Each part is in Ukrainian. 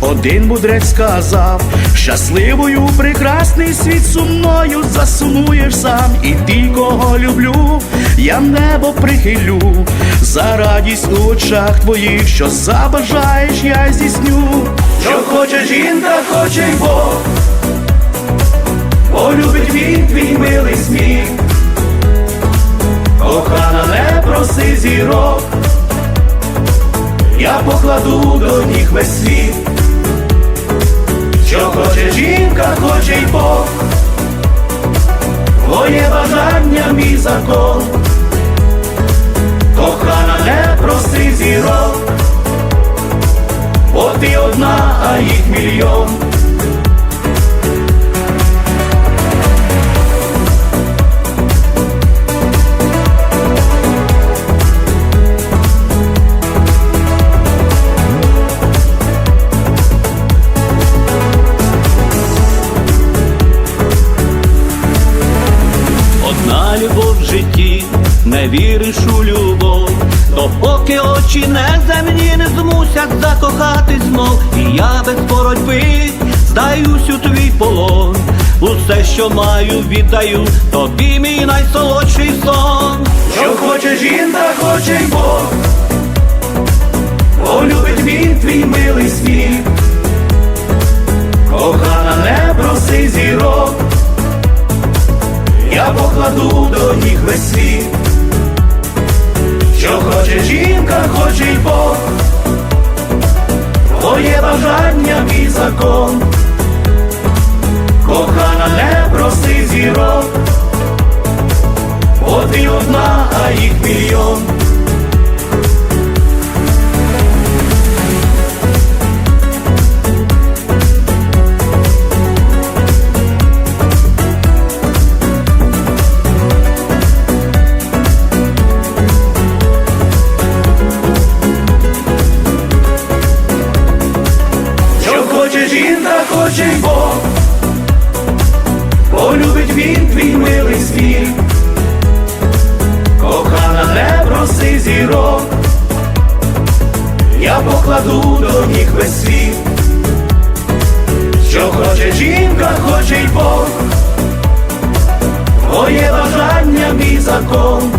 Один мудрець сказав, щасливою прекрасний світ сумною засумуєш сам, і ти, кого люблю, я небо прихилю, за радість у очах твоїх, що забажаєш, я здійсню. Що хоче жінка, хоче й Бог, полюбить він твій милий сміх, кохана, не проси зірок. Я покладу до ніг весь світ, що хоче жінка, хоче й Бог, твоє бажання, мій закон, кохана, не проси зірок, бо ти одна, а їх мільйон. Не віриш у любов, то поки очі не земні не змусять закохати знов, і я без боротьби здаюсь у твій полон. Усе, що маю, віддаю, тобі мій найсолодший сон. Що хоче жінка, хоче й Бог, полюбить він твій милий сміх, кохана, не проси зірок, я покладу до ніг весь світ, бажання, мій закон, кохана, не проси зірок. Бо ти одна, а їх мільйон. Зірок, я покладу до ніг весь світ, що хоче жінка, хоче й Бог, твоє бажання, мій закон,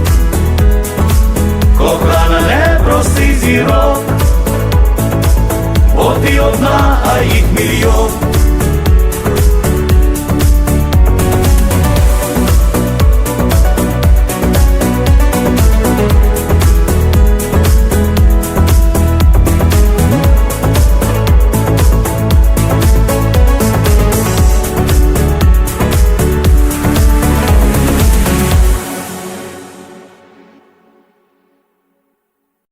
кохана, не проси зірок. Бо ти одна, а їх мільйон.